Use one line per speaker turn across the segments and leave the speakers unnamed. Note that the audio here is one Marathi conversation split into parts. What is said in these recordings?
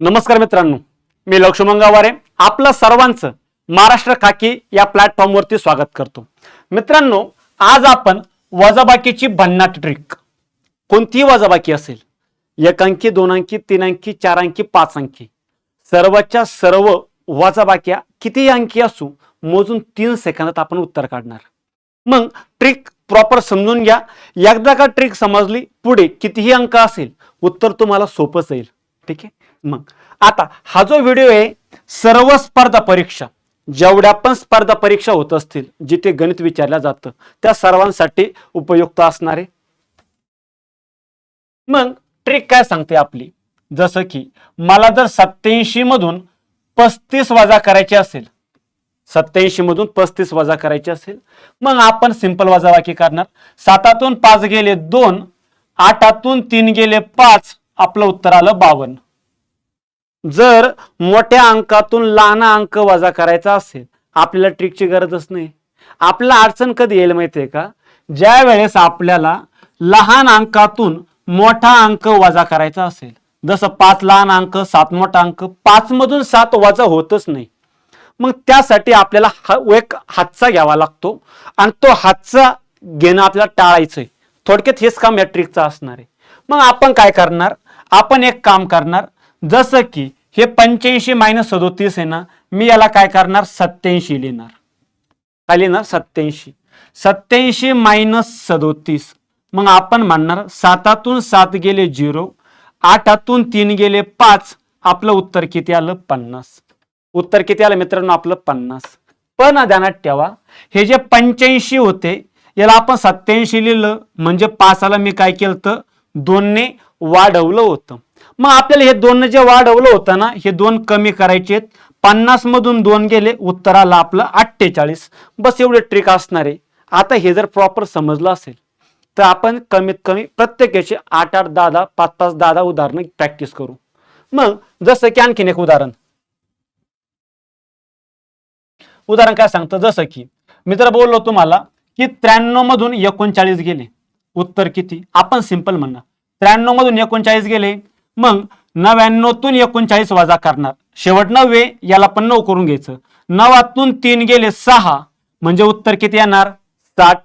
नमस्कार मित्रांनो मी लक्ष्मण गावारे. आपलं सर्वांचं महाराष्ट्र खाकी या प्लॅटफॉर्मवरती स्वागत करतो. मित्रांनो आज आपण वजाबाकीची भन्नाट ट्रिक कोणतीही वजाबाकी असेल एक अंकी दोन अंकी तीन अंकी चार अंकी पाच अंकी सर्वच्या सर्व वजाबाक्या किती अंकी असू मोजून तीन सेकंदात आपण उत्तर काढणार. मग ट्रिक प्रॉपर समजून घ्या. एकदा का ट्रिक समजली पुढे कितीही अंक असेल उत्तर तुम्हाला सोपंच येईल. ठीक आहे? मग. आता हा जो व्हिडिओ आहे सर्व स्पर्धा परीक्षा जेवढ्या पण स्पर्धा परीक्षा होत असतील जिथे गणित विचारलं जातं त्या सर्वांसाठी उपयुक्त असणार आहे. मग ट्रिक काय सांगते आपली? जसं की मला जर सत्याऐंशी मधून पस्तीस वजा करायचे असेल सत्याऐंशी मधून पस्तीस वजा करायचे असेल मग आपण सिंपल वजाबाकी करणार. सातातून पाच गेले दोन आठातून तीन गेले पाच आपलं उत्तर आलं बावन्न. जर मोठ्या अंकातून लहान अंक वजा करायचा असेल आपल्याला ट्रिकची गरजच नाही. आपल्याला अडचण कधी येईल माहितीये का? ज्या वेळेस आपल्याला लहान अंकातून मोठा अंक वजा करायचा असेल जसं पाच लहान अंक सात मोठा अंक पाच मधून सात वजा होतच नाही. मग त्यासाठी आपल्याला हा एक हातचा घ्यावा लागतो आणि तो हातचा घेणं आपल्याला टाळायचंय. थोडक्यात हेच काम या ट्रिकचं असणार आहे. मग आपण काय करणार? आपण एक काम करणार. जसं की हे पंच्याऐंशी मायनस सदोतीस आहे ना मी याला काय करणार? सत्याऐंशी लिहिणार. काय लिहिणार? सत्याऐंशी सत्याऐंशी मायनस सदोतीस. मग आपण म्हणणार सातातून सात गेले झिरो आठातून तीन गेले पाच. आपलं उत्तर किती आलं? पन्नास. उत्तर किती आलं मित्रांनो? आपलं पन्नास. पण ध्यानात ठेवा हे जे पंच्याऐंशी होते याला आपण सत्याऐंशी लिहिलं. म्हणजे पाचाला मी काय केलं तर दोनने वाढवलं होतं. मग आपल्याला हे दोन जे वाढवलं होतं ना हे दोन कमी करायचे आहेत. पन्नास मधून दोन गेले उत्तराला आपलं अठ्ठेचाळीस. बस एवढे ट्रिक असणार. आहे आता हे जर प्रॉपर समजलं असेल तर आपण कमीत कमी प्रत्येकाचे आठ आठ दहा दहा पाच पाच दहा दहा उदाहरणं प्रॅक्टिस करू. मग जसं की आणखीन एक उदाहरण. उदाहरण काय सांगतं? जसं की मी तर बोललो तुम्हाला की त्र्याण्णव मधून एकोणचाळीस गेले. उत्तर किती? आपण सिंपल म्हणणार. त्र्याण्णव मधून एकोणचाळीस गेले मग नव्याण्णवतून एकोणचाळीस वजा करणार. शेवट नव्वे याला पण नऊ करून घ्यायचं. नवातून तीन गेले सहा म्हणजे उत्तर किती येणार? साठ.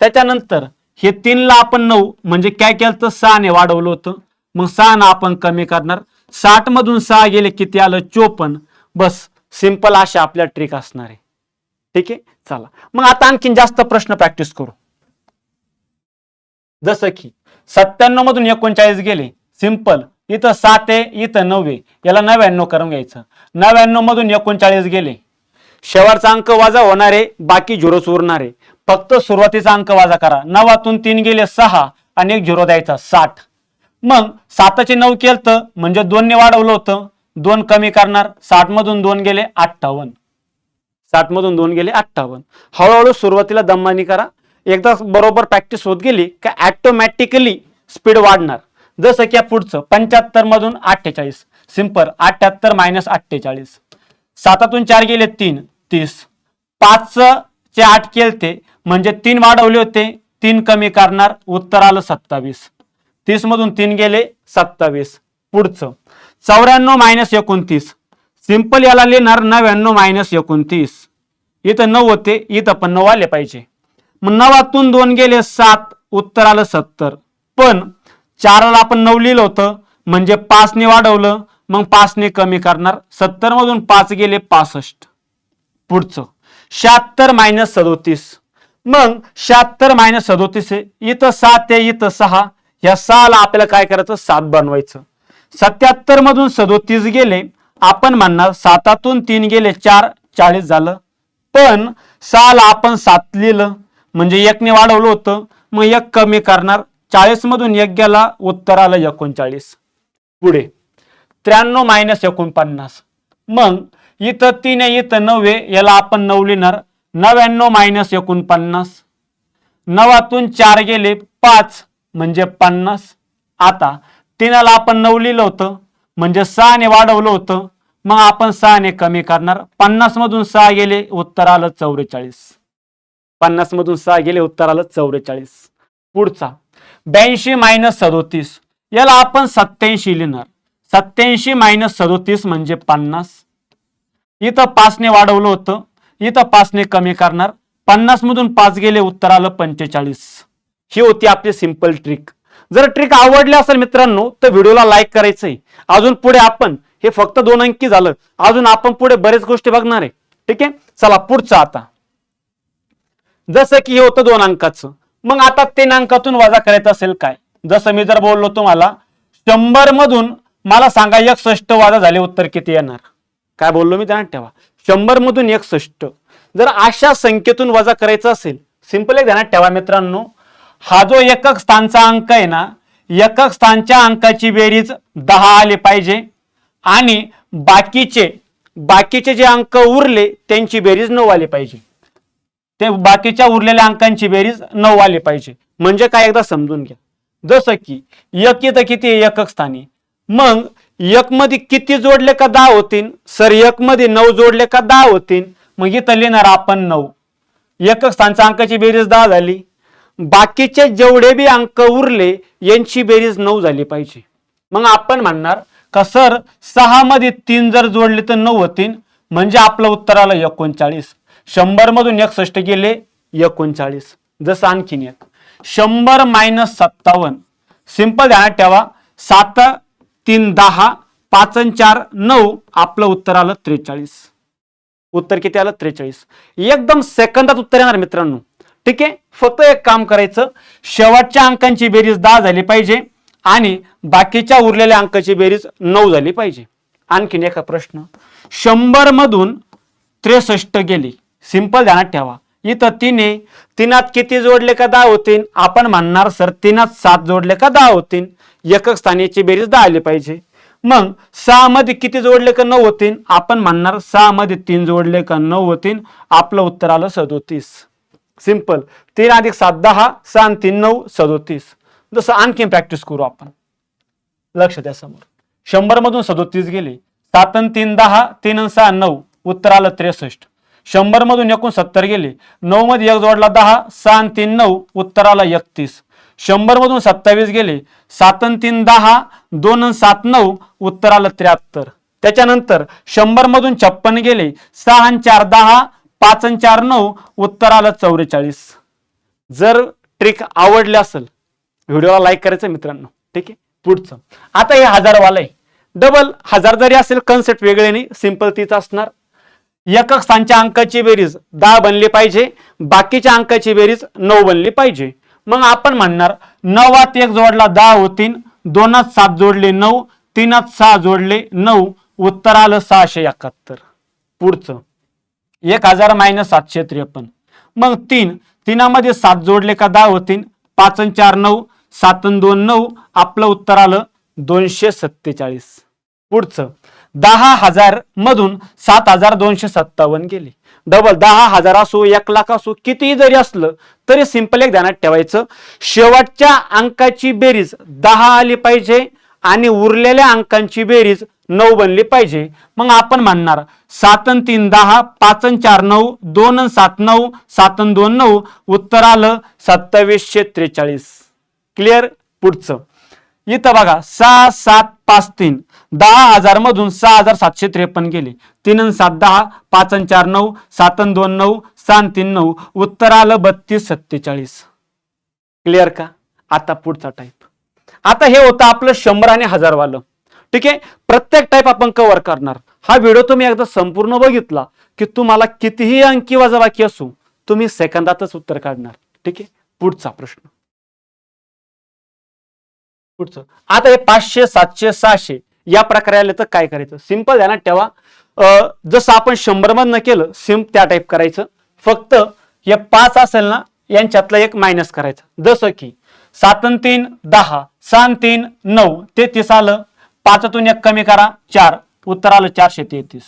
त्याच्यानंतर हे तीनला आपण नऊ म्हणजे काय केलं तर सहाने वाढवलं होतं. मग सहानं आपण कमी करणार. साठ मधून सहा गेले किती आलं? चोपन्न. बस सिंपल अशा आपल्या ट्रिक असणार आहे. ठीक आहे? चला. मग आता आणखीन जास्त प्रश्न प्रॅक्टिस करू. जसं की सत्त्याण्णव मधून एकोणचाळीस गेले सिंपल. इथं सात आहे इथं नऊ आहे. याला नव्याण्णव करून घ्यायचं. नव्याण्णव मधून एकोणचाळीस गेले. शेवटचा अंक वाजा होणार आहे बाकी झिरोच उरणार आहे. फक्त सुरुवातीचा अंक वाजा करा. नवातून तीन गेले सहा आणि एक झिरो द्यायचा साठ. मग साताचे नऊ केलं तर म्हणजे दोनने वाढवलं होतं. दोन कमी करणार साठ मधून दोन गेले अठ्ठावन्न. साठ मधून दोन गेले अठ्ठावन्न. हळूहळू सुरुवातीला दममानी करा. एकदा बरोबर प्रॅक्टिस होत गेली का ॲटोमॅटिकली स्पीड वाढणार. जसं की पुढचं पंच्याहत्तर मधून अठ्ठेचाळीस. सिंपल अठ्याहत्तर मायनस अठ्ठेचाळीस. सातातून चार गेले तीन. तीस. पाच चे आठ केलते म्हणजे तीन वाढवले होते तीन कमी करणार उत्तर आलं सत्तावीस. तीस मधून तीन गेले सत्तावीस. पुढचं. चौऱ्याण्णव मायनस एकोणतीस. सिंपल याला लिहिणार नव्याण्णव मायनस एकोणतीस. इथं नऊ होते इथं पण नऊ आले पाहिजे. मग नवातून दोन गेले सात. उत्तर आलं सत्तर. पण चाराला आपण नऊ लिहिलं होतं. म्हणजे पाचने वाढवलं. मग पाचने कमी करणार. सत्तर मधून पाच गेले पासष्ट. पुढचं. शहात्तर मायनस सदोतीस. मग शहात्तर मायनस सदोतीस आहे इथं सात आहे इथं सहा. या सहाला आपल्याला काय करायचं? सात बनवायचं. सत्याहत्तर मधून सदोतीस गेले. आपण म्हणणार सातातून तीन गेले चार चाळीस झालं. पण सहाला आपण सात लिहिलं. म्हणजे एकने वाढवलं होतं. मग एक कमी करणार. चाळीस मधून एक गेला उत्तर आलं एकोणचाळीस. पुढे. त्र्याण्णव मायनस एकोणपन्नास. मग इथं तीन आहे इथं नऊ आहे याला आपण नऊ लिहिणार. नव्याण्णव मायनस एकोणपन्नास. नवातून चार गेले पाच म्हणजे पन्नास. आता तीनाला आपण नऊ लिहिलं होतं म्हणजे सहाने वाढवलं होतं. मग आपण सहाने कमी करणार. पन्नास मधून सहा गेले उत्तर आलं चौवेचाळीस. पन्नास मधून सहा गेले उत्तर आलं चौवेचाळीस. पुढचा. ब्याऐंशी मायनस सदोतीस. याला आपण सत्याऐंशी लिहिणार. सत्याऐंशी मायनस सदोतीस म्हणजे पन्नास. इथं पाचने वाढवलं होतं. इथं पाचने कमी करणार. पन्नास मधून पाच गेले उत्तर आलं पंचेचाळीस. ही होती आपली सिंपल ट्रिक जर ट्रिक आवडली असेल मित्रांनो तर व्हिडिओला लाईक करायचंय. अजून पुढे आपण हे फक्त दोन अंकी झालं. अजून आपण पुढे बरेच गोष्टी बघणार आहे. ठीक आहे? चला पुढचं आता. जसं की हे होतं दोन अंकाचं. मग आता तीन अंकातून वजा करायचं असेल काय? जसं मी जर बोललो तुम्हाला शंभर मधून मला सांगा एकसष्ट वजा झाले उत्तर किती येणार? काय बोललो मी? ध्यानात ठेवा. शंभर मधून एकसष्ट. जर अशा संख्येतून वजा करायचं असेल सिंपल एक ध्यानात ठेवा मित्रांनो. हा जो एकक स्थानचा अंक आहे ना एकक स्थानच्या अंकाची बेरीज दहा आली पाहिजे. आणि बाकीचे बाकीचे जे अंक उरले त्यांची बेरीज नऊ आली पाहिजे. ते बाकीच्या उरलेल्या अंकांची बेरीज नऊ आली पाहिजे. म्हणजे काय एकदा समजून घ्या. जसं की एक इथं किती एकक स्थानी. मग एक मध्ये किती जोडले का दहा होतील सर एक मध्ये नऊ जोडले का दहा होतील मग इथं लिहिणार आपण नऊ. एकक स्थानच्या अंकाची बेरीज दहा झाली. बाकीचे जेवढे बी अंक उरले यांची बेरीज नऊ झाली पाहिजे. मग आपण म्हणणार का सर सहा मध्ये तीन जर जोडले तर नऊ होतील म्हणजे आपलं उत्तर आलं एकोणचाळीस. शंभर मधून एकसष्ट गेले एकोणचाळीस. जसं आणखीन एक. शंभर मायनस सत्तावन्न. सिंपल ध्यानात ठेवा. सात तीन दहा पाच चार नऊ. आपलं उत्तर आलं त्रेचाळीस. उत्तर किती आलं? त्रेचाळीस. एकदम सेकंदात उत्तर येणार मित्रांनो. ठीक आहे? फक्त एक काम करायचं. शेवटच्या अंकांची बेरीज दहा झाली पाहिजे आणि बाकीच्या उरलेल्या अंकाची बेरीज नऊ झाली पाहिजे. आणखीन एका प्रश्न. शंभर मधून त्रेसष्ट गेली. सिंपल ध्यानात ठेवा. इथं तिने तिनात किती जोडले का दहा होतील? आपण म्हणणार सर तिनात सात जोडले का दहा होतील? एकक स्थानीची बेरीज दहा आली पाहिजे. मग सहा मध्ये किती जोडले का नऊ होतील? आपण म्हणणार सहा मध्ये तीन जोडले का नऊ होतील? आपलं उत्तर आलं सदोतीस. सिंपल. तीन अधिक सात दहा. सहा आणि तीन नऊ सदोतीस. जसं आणखीन प्रॅक्टिस करू आपण. लक्ष द्या समोर. शंभर मधून सदोतीस गेले. सात आणि तीन दहा. तीन आणि सहा नऊ. उत्तर आलं त्रेसष्ट. शंभर मधून एकूण सत्तर गेले. नऊ मध्ये एक जोडला दहा सहा तीन नऊ. उत्तराला एकतीस. शंभर मधून सत्तावीस गेले. सात तीन दहा दोन सात नऊ. उत्तराला त्र्याहत्तर. त्याच्यानंतर शंभर मधून छप्पन गेले. सहा चार दहा पाच चार नऊ. उत्तर आलं चौवेचाळीस. जर ट्रिक आवडली असेल व्हिडिओला लाईक करायचं मित्रांनो. ठीक आहे? पुढचं. आता हे हजारवालं आहे. डबल हजार जरी असेल कन्सेप्ट वेगळे नाही सिंपल तीच असणार. एकक स्थानच्या अंकाची बेरीज दहा बनली पाहिजे बाकीच्या अंकाची बेरीज नऊ बनली पाहिजे. मग आपण म्हणणार नवात एक जोडला दहा होतीन दोनात सात जोडले नऊ तीनात सहा जोडले नऊ उत्तर आलं सहाशे एकाहत्तर. पुढचं. एक हजार मायनस सातशे त्रेपन्न. मग तीन तिनामध्ये सात जोडले का दहा होतीन पाच चार नऊ सात दोन नऊ आपलं उत्तर आलं दोनशे सत्तेचाळीस. पुढचं. दहा हजार मधून सात हजार दोनशे सत्तावन्न गेले. डबल दहा हजार असो एक लाख असो कितीही जरी असलं तरी सिंपल एक ध्यानात ठेवायचं. शेवटच्या अंकाची बेरीज दहा आली पाहिजे आणि उरलेल्या अंकांची बेरीज नऊ बनली पाहिजे. मग आपण म्हणणार सातन तीन दहा पाचन चार नऊ दोन सात नऊ सातन दोन नऊ उत्तर आलं सत्तावीसशे त्रेचाळीस. क्लिअर पुढचं. इथं बघा सहा सात पाच तीन. दहा हजार मधून सहा हजार सातशे त्रेपन्न गेले. तीन सात दहा पाच चार नऊ सात दोन नऊ सहा तीन नऊ. उत्तर आलं बत्तीस सत्तेचाळीस. क्लिअर का? आता पुढचा टाईप आता हे होतं आपलं शंभर आणि हजारवालं. ठीक आहे? प्रत्येक टाईप आपण कव्हर करणार. हा व्हिडिओ तुम्ही एकदा संपूर्ण बघितला की तुम्हाला कितीही अंकी वजाबाकी असू तुम्ही सेकंदातच उत्तर काढणार. ठीक आहे? पुढचा प्रश्न. पुढचं. आता हे पाचशे सातशे सहाशे. या प्रकारे आले तर काय करायचं? सिंपल ध्यानात ठेवा. अं, जसं आपण शंभर मधनं केलं सिम त्या टाईप करायचं. फक्त या पाच असेल ना यांच्यातलं एक मायनस करायचं. जसं की सात तीन दहा सहा तीन नऊ तेहतीस आलं. पाचातून एक कमी करा चार. उत्तर आलं चारशे तेहतीस.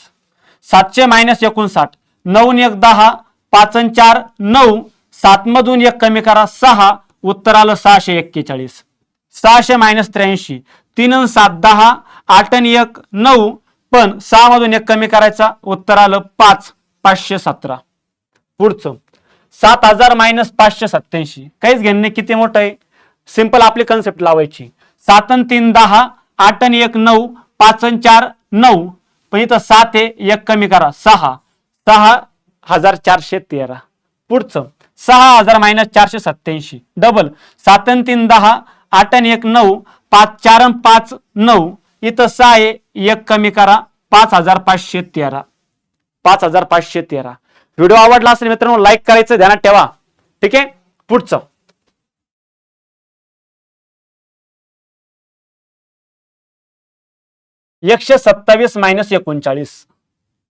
सातशे मायनस एकोणसाठ. नऊ एक दहा पाच चार नऊ. सात मधून एक कमी करा सहा. उत्तर आलं सहाशे एक्केचाळीस. सहाशे मायनस त्र्याऐंशी. तीन सात दहा. आठ आणि एक नऊ पण सहा मधून एक कमी करायचा. उत्तर आलं पाच पाचशे सतरा. पुढचं. सात हजार मायनस पाचशे सत्याऐंशी काहीच घेणे नाही किती मोठं आहे? सिंपल आपली कन्सेप्ट लावायची. सात आणि तीन दहा. आठ आणि एक नऊ. पाच अन चार नऊ. पण इथं सात आहे एक कमी करा. सहा. सहा हजार चारशे तेरा. पुढचं. सहा हजार मायनस चारशे सत्याऐंशी डबल सात आणि तीन दहा. आठ आणि एक नऊ. पाच चार पाच नऊ. इथं सहा आहे. एक कमी करा. पाच हजार पाचशे तेरा. पाच हजार पाचशे तेरा. व्हिडिओ आवडला असेल मित्रांनो लाईक करायचं ध्यानात ठेवा. ठीक आहे? पुढचं. एकशे सत्तावीस मायनस एकोणचाळीस.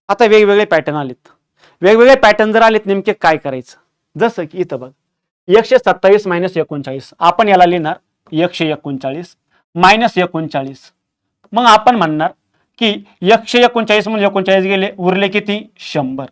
आता वेगवेगळे पॅटर्न आलेत. वेगवेगळे पॅटर्न जर आलेत नेमके काय करायचं? जसं की इथं बघ. एकशे सत्तावीस मायनस एकोणचाळीस. आपण याला लिहिणार एकशे एकोणचाळीस मायनस एकोणचाळीस. मग आपण म्हणणार की एकशे एकोणचाळीस म्हणजे एकोणचाळीस गेले उरले किती? शंभर.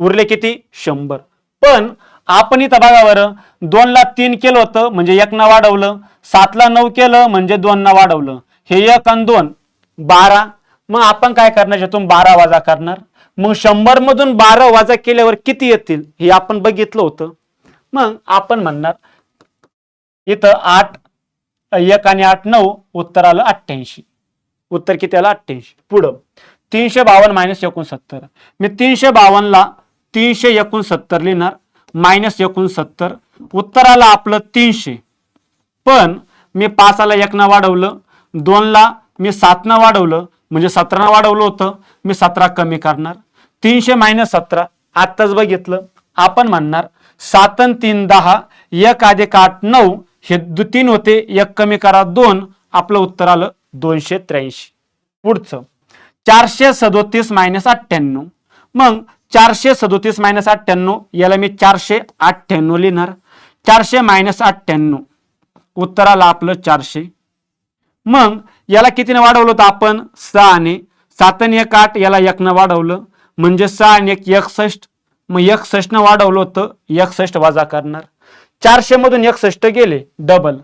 उरले किती? शंभर. पण आपण इथं बघा बरं दोनला तीन केलं होतं म्हणजे एकना वाढवलं सातला नऊ केलं म्हणजे दोनना वाढवलं. हे एक आणि दोन बारा. मग आपण काय करणार? यातून बारा वाजा करणार. मग शंभर मधून बारा वाजा केल्यावर किती येतील? हे आपण बघितलं होतं. मग आपण म्हणणार इथं आठ एक आणि आठ नऊ उत्तर आलं अठ्ठ्याऐंशी. उत्तर किती आलं? अठ्ठ्याऐंशी. पुढं. तीनशे बावन्न मायनस एकोणसत्तर. मी तीनशे बावन्नला तीनशे एकोणसत्तर लिहिणार. मायनस एकोणसत्तर. उत्तर आलं आपलं तीनशे. पण मी पाचाला एकनं वाढवलं. दोनला मी सातनं वाढवलं. म्हणजे सतरानं वाढवलं होतं. मी सतरा कमी करणार. तीनशे मायनस सतरा. आत्ताच बघितलं. आपण म्हणणार सात तीन दहा एक अधिक आठ नऊ हे दु तीन होते. एक कमी करा दोन. आपलं उत्तर आलं. दोनशे त्र्याऐंशी. पुढचं. चारशे सदोतीस मायनस अठ्ठ्याण्णव. मग चारशे सदोतीस मायनस अठ्ठ्याण्णव याला मी चारशे अठ्ठ्याण्णव लिहिणार. चारशे मायनस अठ्ठ्याण्णव. उत्तराला आपलं चारशे. मग याला कितीने वाढवलं होतं आपण? सहाने. आणि सातन एक आठ याला एकनं वाढवलं. म्हणजे सहा आणि एक एकसष्ट. मग एकसष्टनं वाढवलं होतं एकसष्ट वाजा करणार. चारशे मधून एकसष्ट गेले डबल.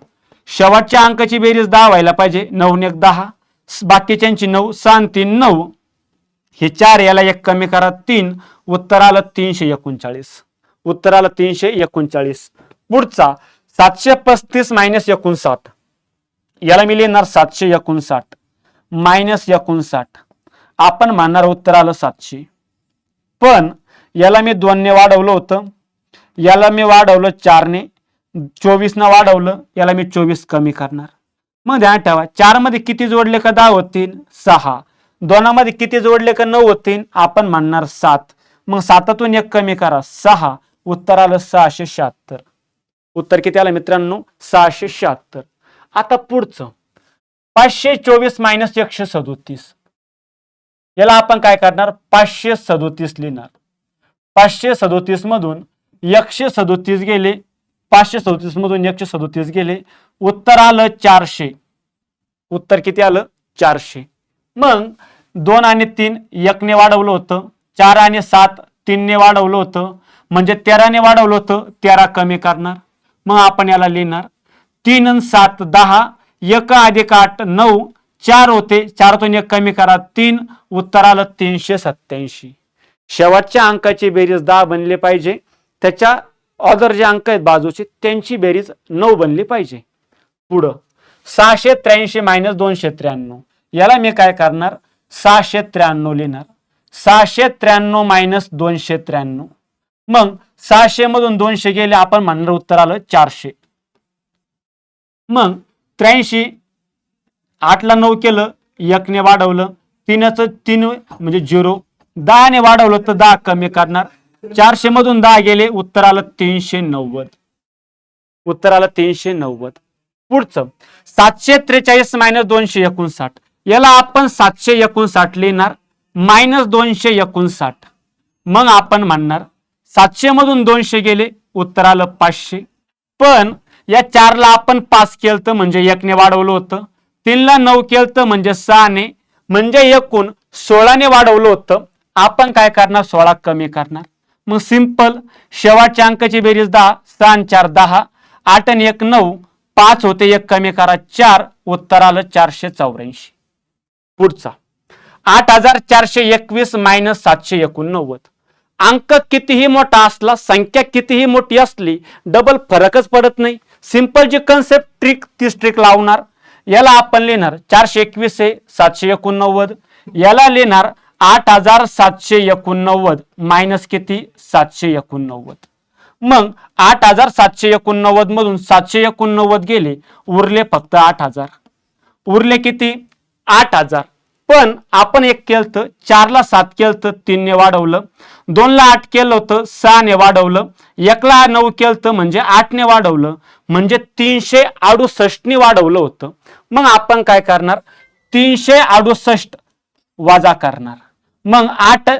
शेवटच्या अंकाची बेरीज दहा व्हायला पाहिजे. नऊ एक दहा. बाकीच्यांची नऊ. सहा तीन नऊ. हे चार याला एक कमी करा तीन. उत्तर आलं तीनशे एकोणचाळीस. उत्तर आलं तीनशे एकोणचाळीस. पुढचा सातशे पस्तीस मायनस एकोणसाठ. याला मी लिहिणार सातशे एकोणसाठ. मायनस एकोणसाठ. आपण मानणार उत्तर आलं सातशे. पण याला मी दोनने वाढवलं होतं. याला मी वाढवलं चारने. चोवीसनं वाढवलं याला मी चोवीस कमी करणार. मग ध्यान ठेवा चारमध्ये किती जोडले का दहा होतील? सहा. दोनामध्ये किती जोडले का नऊ होतील? आपण म्हणणार सात. मग सातातून एक कमी करा सहा. उत्तर आलं सहाशे शहात्तर. उत्तर किती आलं मित्रांनो? सहाशे शहात्तर. आता पुढचं. पाचशे चोवीस मायनस एकशे सदोतीस. याला आपण काय करणार? पाचशे सदोतीस लिहिणार. पाचशे सदोतीस मधून एकशे सदोतीस गेले पाचशे सदोतीस मधून एकशे सदोतीस गेले. उत्तर आलं चारशे. उत्तर किती आलं? चारशे. मग दोन आणि तीन एकने वाढवलं होतं. चार आणि सात तीनने वाढवलं होतं. म्हणजे तेराने वाढवलं होतं. तेरा कमी करणार. मग आपण याला लिहिणार. तीन आणि सात दहा. एक अधिक आठ नऊ. चार होते. चारतून एक कमी करा. तीन. उत्तर आलं तीनशे सत्याऐंशी शेवटच्या अंकाची बेरीज दहा बनले पाहिजे. त्याच्या अदर जे अंक आहेत बाजूचे त्यांची बेरीज नऊ बनली पाहिजे. पुढं सहाशे त्र्याऐंशी मायनस दोनशे त्र्याण्णव. याला मी काय करणार? सहाशे त्र्याण्णव लिहिणार. सहाशे त्र्याण्णव मायनस दोनशे त्र्याण्णव. मग सहाशे मधून दोनशे गेले आपण म्हणणार उत्तर आलं चारशे. मग त्र्याऐंशी आठला नऊ केलं एकने वाढवलं तीनच तीन म्हणजे झिरो दहाने वाढवलं तर दहा कमी करणार. चारशे मधून दहा गेले उत्तर आलं तीनशे नव्वद. उत्तर आलं तीनशे नव्वद. पुढचं सातशे त्रेचाळीस मायनस दोनशे एकोणसाठ. याला आपण सातशे एकोणसाठ लिहिणार मायनस दोनशे एकोणसाठ. मग आपण म्हणणार सातशे मधून दोनशे गेले उत्तर आलं पाचशे. पण या चारला आपण पाच केलं म्हणजे एकने वाढवलं होतं तीनला नऊ केलं म्हणजे सहाने म्हणजे एकूण सोळाने वाढवलं होतं. आपण काय करणार? सोळा कमी करणार. मग सिंपल शेवटच्या अंकाची बेरीज दहा सहा चार दहा आठ आणि एक नऊ पाच होते एक कमी करा चार उत्तर आलं चारशे चौऱ्याऐंशी. पुढचा. आठ हजार चारशे एकवीस मायनस सातशे एकोणनव्वद. अंक कितीही मोठा असला संख्या कितीही मोठी असली डबल फरकच पडत नाही. सिंपल जी कन्सेप्ट ट्रिक तीच ट्रिक लावणार. याला आपण लिहिणार चारशे एकवीस आहे सातशे एकोणनव्वद. याला लिहिणार आठ हजार सातशे एकोणनव्वद. मायनस किती? सातशे एकोणनव्वद. मग आठ हजार सातशे एकोणनव्वद मधून सातशे एकोणनव्वद गेले उरले फक्त आठ हजार. उरले किती? आठ हजार. पण आपण एक केलं तर चारला सात केलं तर तीनने वाढवलं. दोनला आठ केलं होतं सहाने वाढवलं. एकला नऊ केलं तर म्हणजे आठने वाढवलं. म्हणजे तीनशे अडुसष्टने वाढवलं होतं. मग आपण काय करणार? तीनशे अडुसष्ट वाजा करणार. मग आठ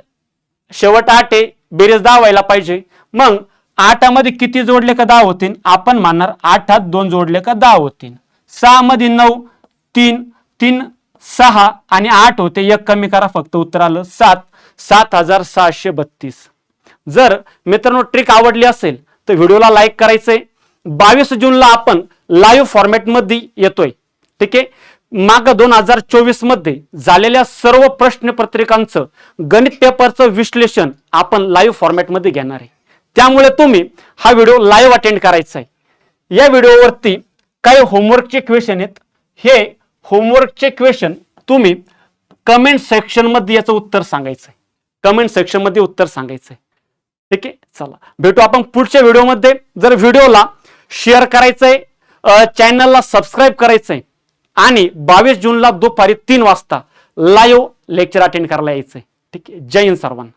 शेवट आठ आहे बेरीज दहा व्हायला पाहिजे. मग आठामध्ये किती जोडले का दहा होतील? आपण मानणार आठात दोन जोडले का दहा होतील. सहा मध्ये नऊ तीन तीन सहा आणि आठ होते. एक कमी करा फक्त उत्तर आलं. सात सात हजार सहाशे बत्तीस. जर मित्रांनो ट्रिक आवडली असेल तर व्हिडिओला लाईक करायचंय. बावीस जूनला आपण लाईव्ह फॉर्मॅटमध्ये येतोय. ठीक आहे? माग दोन हजार चोवीसमध्ये झालेल्या सर्व प्रश्न पत्रिकांचं गणित पेपरचं विश्लेषण आपण लाईव्ह फॉर्मॅटमध्ये घेणार आहे. त्यामुळे तुम्ही हा व्हिडिओ लाईव्ह अटेंड करायचा आहे. या व्हिडिओवरती काही होमवर्कचे क्वेश्चन आहेत. हे होमवर्कचे क्वेश्चन तुम्ही कमेंट सेक्शनमध्ये याचं उत्तर सांगायचं आहे. कमेंट सेक्शनमध्ये उत्तर सांगायचं आहे. ठीक आहे? चला. भेटू आपण पुढच्या व्हिडिओमध्ये जर व्हिडिओला शेअर करायचंय चॅनलला सबस्क्राईब करायचंय आणि बावीस जूनला दुपारी तीन वाजता लाईव्ह लेक्चर अटेंड करायला यायचंय. ठीक आहे? जय हिंद सर्वांना.